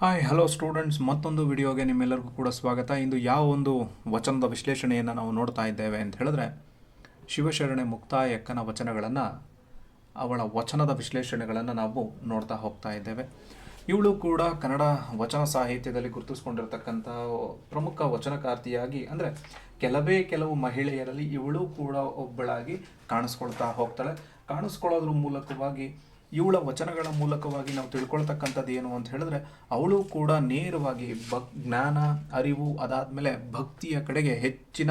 Hi hello students ಮತ್ತೊಂದು ವಿಡಿಯೋಗೆ ನಿಮ್ಮೆಲ್ಲರಿಗೂ ಕೂಡ ಸ್ವಾಗತ. ಇಂದು ಯಾವ ಒಂದು ವಚನದ ವಿಶ್ಲೇಷಣೆಯನ್ನು ನಾವು ನೋಡ್ತಾ ಇದ್ದೇವೆ ಅಂತ ಹೇಳಿದ್ರೆ, ಶಿವಶರಣೆ ಮುಕ್ತಾಯಕ್ಕನ ವಚನಗಳನ್ನು, ಅವಳ ವಚನದ ವಿಶ್ಲೇಷಣೆಗಳನ್ನು ನಾವು ನೋಡ್ತಾ ಹೋಗ್ತಾ ಇದ್ದೇವೆ. ಇವಳು ಕೂಡ ಕನ್ನಡ ವಚನ ಸಾಹಿತ್ಯದಲ್ಲಿ ಗುರುತಿಸ್ಕೊಂಡಿರ್ತಕ್ಕಂಥ ಪ್ರಮುಖ ವಚನಕಾರ್ತಿಯಾಗಿ, ಅಂದರೆ ಕೆಲವೇ ಕೆಲವು ಮಹಿಳೆಯರಲ್ಲಿ ಇವಳು ಕೂಡ ಒಬ್ಬಳಾಗಿ ಕಾಣಿಸ್ಕೊಳ್ತಾ ಹೋಗ್ತಾಳೆ. ಕಾಣಿಸ್ಕೊಳ್ಳೋದ್ರ ಮೂಲಕವಾಗಿ ಇವಳ ವಚನಗಳ ಮೂಲಕವಾಗಿ ನಾವು ತಿಳ್ಕೊಳ್ತಕ್ಕಂಥದ್ದು ಏನು ಅಂತ ಹೇಳಿದ್ರೆ, ಅವಳು ಕೂಡ ನೇರವಾಗಿ ಭಕ್, ಜ್ಞಾನ, ಅರಿವು, ಅದಾದಮೇಲೆ ಭಕ್ತಿಯ ಕಡೆಗೆ ಹೆಚ್ಚಿನ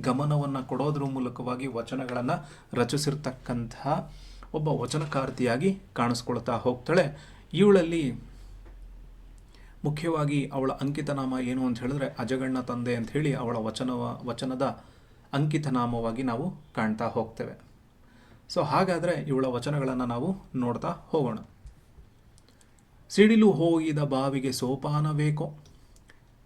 ಗಮನವನ್ನು ಕೊಡೋದ್ರ ಮೂಲಕವಾಗಿ ವಚನಗಳನ್ನು ರಚಿಸಿರ್ತಕ್ಕಂತಹ ಒಬ್ಬ ವಚನಕಾರ್ತಿಯಾಗಿ ಕಾಣಿಸ್ಕೊಳ್ತಾ ಹೋಗ್ತಾಳೆ. ಇವಳಲ್ಲಿ ಮುಖ್ಯವಾಗಿ ಅವಳ ಅಂಕಿತನಾಮ ಏನು ಅಂತ ಹೇಳಿದ್ರೆ, ಅಜಗಣ್ಣ ತಂದೆ ಅಂತ ಹೇಳಿ ಅವಳ ವಚನವ, ವಚನದ ಅಂಕಿತನಾಮವಾಗಿ ನಾವು ಕಾಣ್ತಾ ಹೋಗ್ತೇವೆ. ಸೊ ಹಾಗಾದರೆ ಇವಳ ವಚನಗಳನ್ನು ನಾವು ನೋಡ್ತಾ ಹೋಗೋಣ. ಸಿಡಿಲು ಹೋಗಿದ ಬಾವಿಗೆ ಸೋಪಾನ ಬೇಕೋ.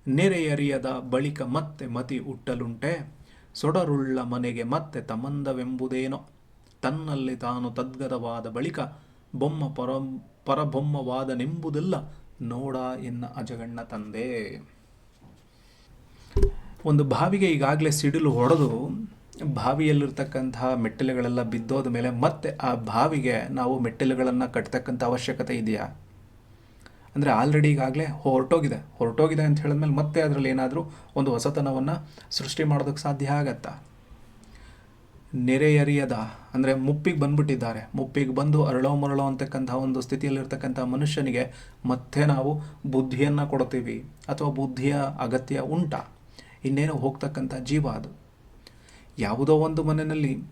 ನೆರೆಯರಿಯದ ಬಳಿಕ ಮತ್ತೆ ಮತಿ ಹುಟ್ಟಲುಂಟೆ. ಸೊಡರುಳ್ಳ ಮನೆಗೆ ಮತ್ತೆ ತಮ್ಮಂದವೆಂಬುದೇನೋ ತನ್ನಲ್ಲಿ ತಾನು ತದ್ಗದವಾದ ಬಳಿಕ ಬೊಮ್ಮ ಪರ, ಪರಬೊಮ್ಮವಾದನೆಂಬುದೆಲ್ಲ ನೋಡ ಎನ್ನ ಅಜಗಣ್ಣ ತಂದೆ. ಒಂದು ಬಾವಿಗೆ ಈಗಾಗಲೇ ಸಿಡಿಲು ಹೊಡೆದು ಬಾವಿಯಲ್ಲಿರ್ತಕ್ಕಂತಹ ಮೆಟ್ಟಿಲುಗಳೆಲ್ಲ ಬಿದ್ದೋದ ಮೇಲೆ ಮತ್ತೆ ಆ ಬಾವಿಗೆ ನಾವು ಮೆಟ್ಟಿಲುಗಳನ್ನು ಕಟ್ಟತಕ್ಕಂಥ ಅವಶ್ಯಕತೆ ಇದೆಯಾ? ಅಂದರೆ ಆಲ್ರೆಡಿ ಈಗಾಗಲೇ ಹೊರಟೋಗಿದೆ. ಹೊರಟೋಗಿದೆ ಅಂತ ಹೇಳಿದ್ಮೇಲೆ ಮತ್ತೆ ಅದರಲ್ಲಿ ಏನಾದರೂ ಒಂದು ಹೊಸತನವನ್ನು ಸೃಷ್ಟಿ ಮಾಡೋದಕ್ಕೆ ಸಾಧ್ಯ ಆಗತ್ತಾ? ನೆರೆಯರಿಯದ ಅಂದರೆ ಮುಪ್ಪಿಗೆ ಬಂದ್ಬಿಟ್ಟಿದ್ದಾರೆ. ಮುಪ್ಪಿಗೆ ಬಂದು ಅರಳೋ ಮರಳೋ ಅಂತಕ್ಕಂಥ ಒಂದು ಸ್ಥಿತಿಯಲ್ಲಿರ್ತಕ್ಕಂಥ ಮನುಷ್ಯನಿಗೆ ಮತ್ತೆ ನಾವು ಬುದ್ಧಿಯನ್ನು ಕೊಡ್ತೀವಿ. ಅಥವಾ ಬುದ್ಧಿಯ ಅಗತ್ಯ ಉಂಟಾ. ಇನ್ನೇನು ಹೋಗ್ತಕ್ಕಂಥ ಜೀವ ಅದು. ಯಾವುದೋ ಒಂದು ಮನೆಯಲ್ಲಿ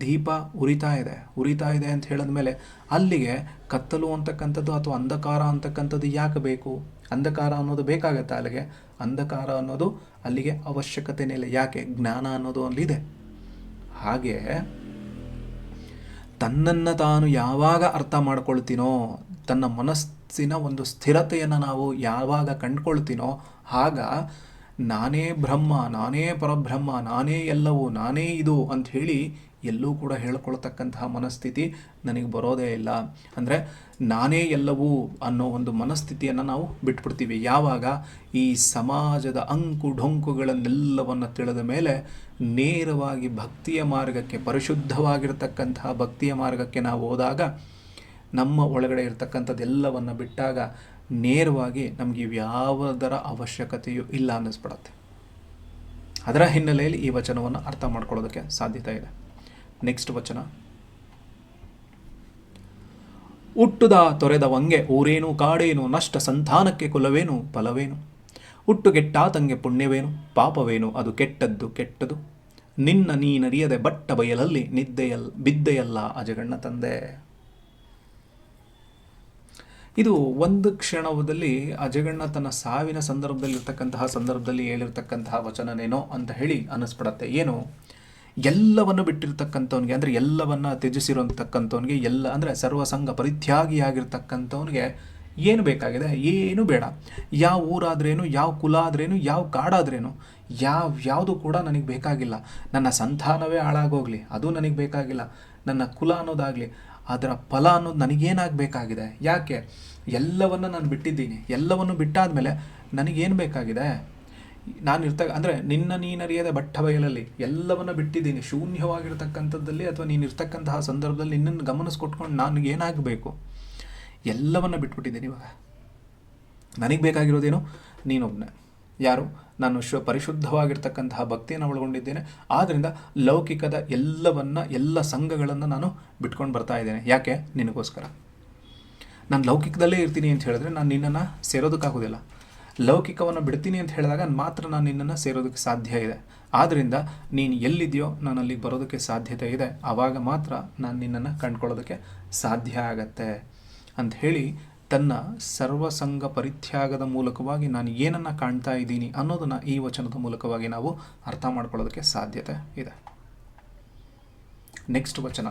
ದೀಪ ಉರಿತಾ ಇದೆ ಉರಿತಾ ಇದೆ ಅಂತ ಹೇಳಿದ ಮೇಲೆ ಅಲ್ಲಿಗೆ ಕತ್ತಲು ಅಂತಕ್ಕಂಥದ್ದು ಅಥವಾ ಅಂಧಕಾರ ಅಂತಕ್ಕಂಥದ್ದು ಯಾಕೆ ಬೇಕು? ಅಂಧಕಾರ ಅನ್ನೋದು ಬೇಕಾಗತ್ತೆ ಅಲ್ಲಿಗೆ. ಅಂಧಕಾರ ಅನ್ನೋದು ಅಲ್ಲಿಗೆ ಅವಶ್ಯಕತೆನೇ ಇಲ್ಲ. ಯಾಕೆ? ಜ್ಞಾನ ಅನ್ನೋದು ಅಲ್ಲಿದೆ. ಹಾಗೆ ತನ್ನನ್ನು ತಾನು ಯಾವಾಗ ಅರ್ಥ ಮಾಡ್ಕೊಳ್ತೀನೋ, ತನ್ನ ಮನಸ್ಸಿನ ಒಂದು ಸ್ಥಿರತೆಯನ್ನು ನಾವು ಯಾವಾಗ ಕಂಡ್ಕೊಳ್ತೀನೋ, ಆಗ ನಾನೇ ಬ್ರಹ್ಮ, ನಾನೇ ಪರಬ್ರಹ್ಮ, ನಾನೇ ಎಲ್ಲವೂ, ನಾನೇ ಇದು ಅಂತ ಹೇಳಿ ಎಲ್ಲೂ ಕೂಡ ಹೇಳ್ಕೊಳ್ತಕ್ಕಂತಹ ಮನಸ್ಥಿತಿ ನನಗೆ ಬರೋದೇ ಇಲ್ಲ. ಅಂದರೆ ನಾನೇ ಎಲ್ಲವೂ ಅನ್ನೋ ಒಂದು ಮನಸ್ಥಿತಿಯನ್ನು ನಾವು ಬಿಟ್ಬಿಡ್ತೀವಿ. ಯಾವಾಗ ಈ ಸಮಾಜದ ಅಂಕು ಡೊಂಕುಗಳನ್ನೆಲ್ಲವನ್ನು ತಿಳಿದ ಮೇಲೆ ನೇರವಾಗಿ ಭಕ್ತಿಯ ಮಾರ್ಗಕ್ಕೆ, ಪರಿಶುದ್ಧವಾಗಿರ್ತಕ್ಕಂತಹ ಭಕ್ತಿಯ ಮಾರ್ಗಕ್ಕೆ ನಾವು ಹೋದಾಗ ನಮ್ಮ ಒಳಗಡೆ ಇರತಕ್ಕಂಥದ್ದೆಲ್ಲವನ್ನು ಬಿಟ್ಟಾಗ ನೇರವಾಗಿ ನಮಗೆ ಇವ್ಯಾವುದರ ಅವಶ್ಯಕತೆಯೂ ಇಲ್ಲ ಅನ್ನಿಸ್ಬಿಡತ್ತೆ. ಅದರ ಹಿನ್ನೆಲೆಯಲ್ಲಿ ಈ ವಚನವನ್ನು ಅರ್ಥ ಮಾಡ್ಕೊಳ್ಳೋದಕ್ಕೆ ಸಾಧ್ಯತೆ ಇದೆ. ನೆಕ್ಸ್ಟ್ ವಚನ. ಹುಟ್ಟುದ ತೊರೆದವಂಗೆ ಊರೇನು ಕಾಡೇನು, ನಷ್ಟ ಸಂತಾನಕ್ಕೆ ಕುಲವೇನು, ಫಲವೇನು? ಹುಟ್ಟುಗೆಟ್ಟಾತಂಗೆ ಪುಣ್ಯವೇನು, ಪಾಪವೇನು, ಅದು ಕೆಟ್ಟದ್ದು ಕೆಟ್ಟದು? ನಿನ್ನ ನೀನರಿಯದೆ ಬಟ್ಟ ಬಯಲಲ್ಲಿ ನಿದ್ದೆಯಲ್, ಬಿದ್ದೆಯಲ್ಲ ಅಜಗಣ್ಣ ತಂದೆ. ಇದು ಒಂದು ಕ್ಷಣದಲ್ಲಿ ಅಜಗಣ್ಣ ತನ್ನ ಸಾವಿನ ಸಂದರ್ಭದಲ್ಲಿ ಇರ್ತಕ್ಕಂತಹ ಸಂದರ್ಭದಲ್ಲಿ ಹೇಳಿರ್ತಕ್ಕಂತಹ ವಚನನೇನೋ ಅಂತ ಹೇಳಿ ಅನ್ನಿಸ್ಬಿಡತ್ತೆ ಏನು? ಎಲ್ಲವನ್ನು ಬಿಟ್ಟಿರ್ತಕ್ಕಂಥವ್ನಿಗೆ, ಅಂದರೆ ಎಲ್ಲವನ್ನು ತ್ಯಜಿಸಿರೋತಕ್ಕಂಥವ್ನಿಗೆ, ಎಲ್ಲ, ಅಂದರೆ ಸರ್ವಸಂಗ ಪರಿತ್ಯಾಗಿಯಾಗಿರ್ತಕ್ಕಂಥವ್ನಿಗೆ ಏನು ಬೇಕಾಗಿದೆ? ಏನು ಬೇಡ. ಯಾವ ಊರಾದ್ರೇನು, ಯಾವ ಕುಲ ಆದ್ರೇನು, ಯಾವ ಕಾಡಾದ್ರೇನು ಯಾವ ಯಾವುದು ಕೂಡ ನನಗೆ ಬೇಕಾಗಿಲ್ಲ. ನನ್ನ ಸಂತಾನವೇ ಹಾಳಾಗೋಗಲಿ, ಅದು ನನಗೆ ಬೇಕಾಗಿಲ್ಲ. ನನ್ನ ಕುಲ ಅನ್ನೋದಾಗಲಿ ಅದರ ಫಲ ಅನ್ನೋದು ನನಗೇನಾಗಬೇಕಾಗಿದೆ? ಯಾಕೆ? ಎಲ್ಲವನ್ನು ನಾನು ಬಿಟ್ಟಿದ್ದೀನಿ. ಎಲ್ಲವನ್ನು ಬಿಟ್ಟಾದ ಮೇಲೆ ನನಗೇನು ಬೇಕಾಗಿದೆ? ನಾನು ಇರ್ತ ಅಂದರೆ ನಿನ್ನ ನೀನರಿಯದ ಬಟ್ಟ ಬಯಲಲ್ಲಿ ಎಲ್ಲವನ್ನು ಬಿಟ್ಟಿದ್ದೀನಿ. ಶೂನ್ಯವಾಗಿರ್ತಕ್ಕಂಥದ್ದಲ್ಲಿ ಅಥವಾ ನೀನು ಇರ್ತಕ್ಕಂತಹ ಸಂದರ್ಭದಲ್ಲಿ ನಿನ್ನನ್ನು ಗಮನಿಸ್ಕೊಟ್ಕೊಂಡು ನನಗೆ ಏನಾಗಬೇಕು ಎಲ್ಲವನ್ನು ಬಿಟ್ಬಿಟ್ಟಿದ್ದೀನಿ ಇವಾಗ. ನನಗೆ ಬೇಕಾಗಿರೋದೇನು? ನೀನೊಬ್ಬನೇ ಯಾರು? ನಾನು ಶು ಪರಿಶುದ್ಧವಾಗಿರ್ತಕ್ಕಂತಹ ಭಕ್ತಿಯನ್ನು ಒಳಗೊಂಡಿದ್ದೇನೆ. ಆದ್ದರಿಂದ ಲೌಕಿಕದ ಎಲ್ಲವನ್ನ, ಎಲ್ಲ ಸಂಘಗಳನ್ನು ನಾನು ಬಿಟ್ಕೊಂಡು ಬರ್ತಾ ಇದ್ದೇನೆ. ಯಾಕೆ? ನಿನಗೋಸ್ಕರ. ನಾನು ಲೌಕಿಕದಲ್ಲೇ ಇರ್ತೀನಿ ಅಂತ ಹೇಳಿದ್ರೆ ನಾನು ನಿನ್ನನ್ನು ಸೇರೋದಕ್ಕಾಗೋದಿಲ್ಲ ಲೌಕಿಕವನ್ನು ಬಿಡ್ತೀನಿ ಅಂತ ಹೇಳಿದಾಗ ಮಾತ್ರ ನಾನು ನಿನ್ನನ್ನು ಸೇರೋದಕ್ಕೆ ಸಾಧ್ಯ ಇದೆ. ಆದ್ದರಿಂದ ನೀನು ಎಲ್ಲಿದೆಯೋ ನಾನು ಅಲ್ಲಿಗೆ ಬರೋದಕ್ಕೆ ಸಾಧ್ಯತೆ ಇದೆ. ಆವಾಗ ಮಾತ್ರ ನಾನು ನಿನ್ನನ್ನು ಕಂಡ್ಕೊಳ್ಳೋದಕ್ಕೆ ಸಾಧ್ಯ ಆಗತ್ತೆ ಅಂತ ಹೇಳಿ ತನ್ನ ಸರ್ವಸಂಗ ಪರಿತ್ಯಾಗದ ಮೂಲಕವಾಗಿ ನಾನು ಏನನ್ನು ಕಾಣ್ತಾ ಇದ್ದೀನಿ ಅನ್ನೋದನ್ನು ಈ ವಚನದ ಮೂಲಕವಾಗಿ ನಾವು ಅರ್ಥ ಮಾಡ್ಕೊಳ್ಳೋದಕ್ಕೆ ಸಾಧ್ಯತೆ ಇದೆ. ನೆಕ್ಸ್ಟ್ ವಚನ.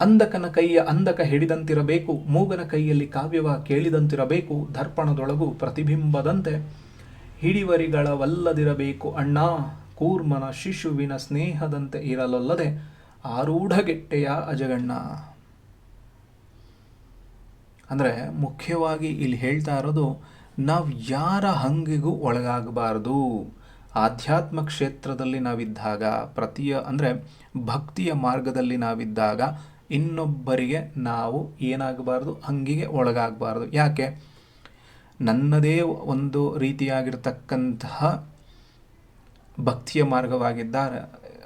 ಅಂಧಕನ ಕೈಯ ಅಂಧಕ ಹಿಡಿದಂತಿರಬೇಕು, ಮೂಗನ ಕೈಯಲ್ಲಿ ಕಾವ್ಯವ ಕೇಳಿದಂತಿರಬೇಕು, ದರ್ಪಣದೊಳಗು ಪ್ರತಿಬಿಂಬದಂತೆ ಹಿಡಿವರಿಗಳವಲ್ಲದಿರಬೇಕು ಅಣ್ಣ, ಕೂರ್ಮನ ಶಿಶುವಿನ ಸ್ನೇಹದಂತೆ ಇರಲೊಲ್ಲದೆ ಆರೂಢಗೆಟ್ಟೆಯ ಅಜಗಣ್ಣ. ಅಂದರೆ ಮುಖ್ಯವಾಗಿ ಇಲ್ಲಿ ಹೇಳ್ತಾ ಇರೋದು, ನಾವು ಯಾರ ಹಂಗಿಗೂ ಒಳಗಾಗಬಾರ್ದು. ಆಧ್ಯಾತ್ಮ ಕ್ಷೇತ್ರದಲ್ಲಿ ನಾವಿದ್ದಾಗ, ಪ್ರತಿಯ, ಅಂದರೆ ಭಕ್ತಿಯ ಮಾರ್ಗದಲ್ಲಿ ನಾವಿದ್ದಾಗ ಇನ್ನೊಬ್ಬರಿಗೆ ನಾವು ಏನಾಗಬಾರ್ದು, ಹಂಗಿಗೆ ಒಳಗಾಗಬಾರ್ದು. ಯಾಕೆ? ನನ್ನದೇ ಒಂದು ರೀತಿಯಾಗಿರ್ತಕ್ಕಂತಹ ಭಕ್ತಿಯ ಮಾರ್ಗವಾಗಿದ್ದ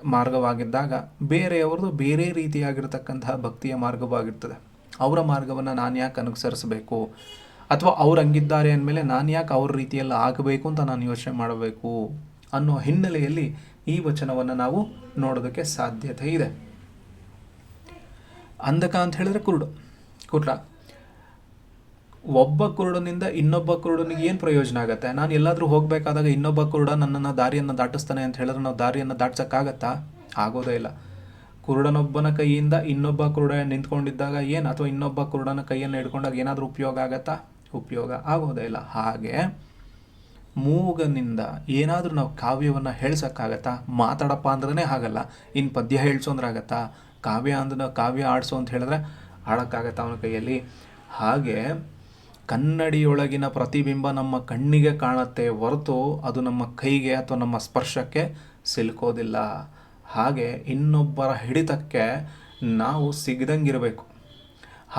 ಮಾರ್ಗವಾಗಿದ್ದಾಗ ಬೇರೆಯವ್ರದ್ದು ಬೇರೆ ರೀತಿಯಾಗಿರ್ತಕ್ಕಂತಹ ಭಕ್ತಿಯ ಮಾರ್ಗವಾಗಿರ್ತದೆ. ಅವರ ಮಾರ್ಗವನ್ನು ನಾನು ಯಾಕೆ ಅನುಸರಿಸಬೇಕು? ಅಥವಾ ಅವ್ರು ಹಂಗಿದ್ದಾರೆ ಅಂದಮೇಲೆ ನಾನು ಯಾಕೆ ಅವ್ರ ರೀತಿಯಲ್ಲಿ ಆಗಬೇಕು ಅಂತ ನಾನು ಯೋಚನೆ ಮಾಡಬೇಕು? ಅನ್ನೋ ಹಿನ್ನೆಲೆಯಲ್ಲಿ ಈ ವಚನವನ್ನು ನಾವು ನೋಡೋದಕ್ಕೆ ಸಾಧ್ಯತೆ ಇದೆ. ಅಂಧಕ ಅಂತ ಹೇಳಿದ್ರೆ ಕುರುಡು. ಕುರುಡ. ಒಬ್ಬ ಕುರುಡನಿಂದ ಇನ್ನೊಬ್ಬ ಕುರುಡನಿಗೆ ಏನು ಪ್ರಯೋಜನ ಆಗುತ್ತೆ? ನಾನು ಎಲ್ಲಾದರೂ ಹೋಗಬೇಕಾದಾಗ ಇನ್ನೊಬ್ಬ ಕುರುಡ ನನ್ನನ್ನು ದಾರಿಯನ್ನು ದಾಟಿಸ್ತಾನೆ ಅಂತ ಹೇಳಿದ್ರೆ ನಾವು ದಾರಿಯನ್ನು ದಾಟ್ಸೋಕ್ಕಾಗತ್ತಾ? ಆಗೋದೇ ಇಲ್ಲ. ಕುರುಡನೊಬ್ಬನ ಕೈಯಿಂದ ಇನ್ನೊಬ್ಬ ಕುರುಡ ನಿಂತ್ಕೊಂಡಿದ್ದಾಗ ಏನು? ಅಥವಾ ಇನ್ನೊಬ್ಬ ಕುರುಡನ ಕೈಯನ್ನು ಹಿಡ್ಕೊಂಡಾಗ ಏನಾದರೂ ಉಪಯೋಗ ಆಗತ್ತಾ? ಉಪಯೋಗ ಆಗೋದೇ ಇಲ್ಲ. ಹಾಗೆ ಮೂಗನಿಂದ ಏನಾದರೂ ನಾವು ಕಾವ್ಯವನ್ನು ಹೇಳ್ಸೋಕ್ಕಾಗತ್ತಾ? ಮಾತಾಡಪ್ಪ ಅಂದ್ರೇ ಆಗಲ್ಲ. ಇನ್ನು ಪದ್ಯ ಹೇಳ್ಸು ಅಂದ್ರೆ ಆಗತ್ತಾ? ಕಾವ್ಯ ಅಂದ್ರೆ ಕಾವ್ಯ ಆಡಿಸು ಅಂತ ಹೇಳಿದ್ರೆ ಆಡೋಕ್ಕಾಗತ್ತಾ ಅವನ ಕೈಯಲ್ಲಿ? ಹಾಗೆ ಕನ್ನಡಿಯೊಳಗಿನ ಪ್ರತಿಬಿಂಬ ನಮ್ಮ ಕಣ್ಣಿಗೆ ಕಾಣುತ್ತೆ ಹೊರತು ಅದು ನಮ್ಮ ಕೈಗೆ ಅಥವಾ ನಮ್ಮ ಸ್ಪರ್ಶಕ್ಕೆ ಸಿಲ್ಕೋದಿಲ್ಲ. ಹಾಗೆ ಇನ್ನೊಬ್ಬರ ಹಿಡಿತಕ್ಕೆ ನಾವು ಸಿಗದಂಗಿರಬೇಕು.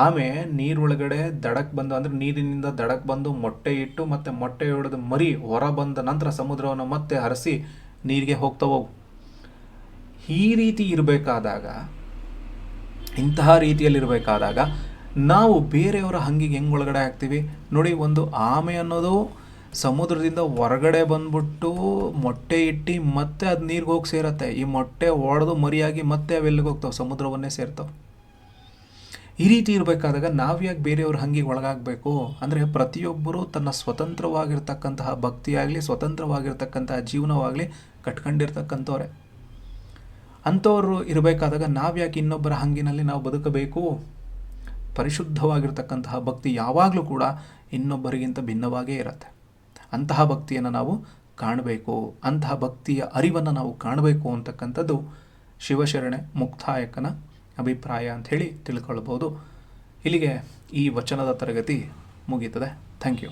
ಆಮೆ ನೀರೊಳಗಡೆ ದಡಕ್ಕೆ ಬಂದು, ಅಂದರೆ ನೀರಿನಿಂದ ದಡಕ್ಕೆ ಬಂದು ಮೊಟ್ಟೆ ಇಟ್ಟು ಮತ್ತು ಮೊಟ್ಟೆ ಹೊಡೆದು ಮರಿ ಹೊರ ಬಂದ ನಂತರ ಸಮುದ್ರವನ್ನು ಮತ್ತೆ ಹರಿಸಿ ನೀರಿಗೆ ಹೋಗ್ತಾ ಹೋಗು. ಈ ರೀತಿ ಇರಬೇಕಾದಾಗ, ಇಂತಹ ರೀತಿಯಲ್ಲಿರಬೇಕಾದಾಗ ನಾವು ಬೇರೆಯವರ ಹಂಗಿಗೆ ಹೆಂಗೆ ಒಳಗಡೆ ಹಾಕ್ತೀವಿ ನೋಡಿ, ಒಂದು ಆಮೆ ಅನ್ನೋದು ಸಮುದ್ರದಿಂದ ಹೊರಗಡೆ ಬಂದ್ಬಿಟ್ಟು ಮೊಟ್ಟೆ ಇಟ್ಟು ಮತ್ತೆ ಅದು ನೀರಿಗೆ ಹೋಗಿ ಸೇರತ್ತೆ. ಈ ಮೊಟ್ಟೆ ಒಡೆದು ಮರಿಯಾಗಿ ಮತ್ತೆ ಅವೆಲ್ಲಿಗೆ ಹೋಗ್ತಾವೆ? ಸಮುದ್ರವನ್ನೇ ಸೇರ್ತಾವೆ. ಈ ರೀತಿ ಇರಬೇಕಾದಾಗ ನಾವು ಯಾಕೆ ಬೇರೆಯವ್ರ ಹಂಗಿಗೆ ಒಳಗಾಗಬೇಕು? ಅಂದರೆ ಪ್ರತಿಯೊಬ್ಬರು ತನ್ನ ಸ್ವತಂತ್ರವಾಗಿರ್ತಕ್ಕಂತಹ ಭಕ್ತಿಯಾಗಲಿ, ಸ್ವತಂತ್ರವಾಗಿರ್ತಕ್ಕಂತಹ ಜೀವನವಾಗಲಿ ಕಟ್ಕೊಂಡಿರ್ತಕ್ಕಂಥವ್ರೆ. ಅಂಥವ್ರು ಇರಬೇಕಾದಾಗ ನಾವು ಯಾಕೆ ಇನ್ನೊಬ್ಬರ ಹಂಗಿನಲ್ಲಿ ನಾವು ಬದುಕಬೇಕು? ಪರಿಶುದ್ಧವಾಗಿರ್ತಕ್ಕಂತಹ ಭಕ್ತಿ ಯಾವಾಗಲೂ ಕೂಡ ಇನ್ನೊಬ್ಬರಿಗಿಂತ ಭಿನ್ನವಾಗೇ ಇರುತ್ತೆ. ಅಂತಹ ಭಕ್ತಿಯನ್ನು ನಾವು ಕಾಣಬೇಕು, ಅಂತಹ ಭಕ್ತಿಯ ಅರಿವನ್ನು ನಾವು ಕಾಣಬೇಕು ಅಂತಕ್ಕಂಥದ್ದು ಶಿವಶರಣೆ ಮುಕ್ತಾಯಕನ ಅಭಿಪ್ರಾಯ ಅಂಥೇಳಿ ತಿಳ್ಕೊಳ್ಬೋದು. ಇಲ್ಲಿಗೆ ಈ ವಚನದ ತರಗತಿ ಮುಗೀತದೆ. Thank you